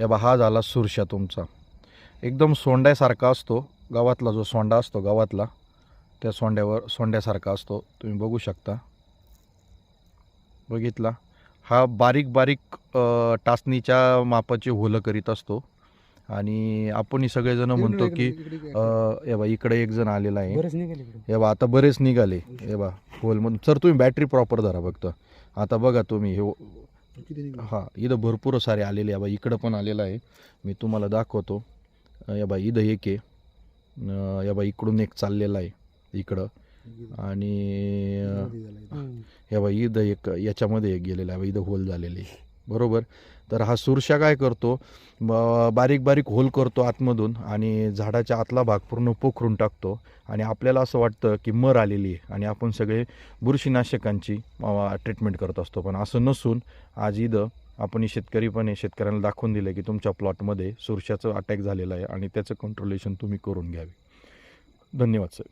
या बा हा झाला सुरशा तुमचा. एकदम सोंड्यासारखा असतो गावातला जो सोंडा असतो गावातला त्या सोंड्यावर सोंड्यासारखा असतो. तुम्ही बघू शकता. बघितला. हा बारीक बारीक टाचणीच्या मापाचे होलं करीत असतो. आणि आपण सगळेजण म्हणतो की हे बा इकडे एक जण आलेला आहे. हे बा आता बरेच निघाले. हे बा होल म्हणून सर तुम्ही बॅटरी प्रॉपर धरा फक्त. आता बघा तुम्ही हे हां इथं भरपूर सारे आलेले आहे. बा इकडं पण आलेलं आहे. मी तुम्हाला दाखवतो. या बा इथं एक आहे. या बा इकडून एक चाललेला आहे. इकडं. आणि अं, हम्म. हे बा इथं एक याच्यामध्ये एक गेलेला आहे. बा इथं होल झालेले आहे. बरोबर? तर हा सुरशा काय करतो? बारीक बारीक होल करतो आतमधून आणि झाडाच्या आतला भाग पूर्ण पोखरून टाकतो आणि आपल्याला असं वाटतं की मर आलेली आहे आणि आपण सगळे बुरशीनाशकांची ट्रीटमेंट करत असतो. पण असं नसून आज इथं आपण शेतकरीपणे शेतकरी पण शेतकऱ्यांना दाखवून दिलं की तुमच्या प्लॉटमध्ये सुरशाचं अटॅक झालेलं आहे आणि त्याचं कंट्रोलेशन तुम्ही करून घ्यावे. धन्यवाद सर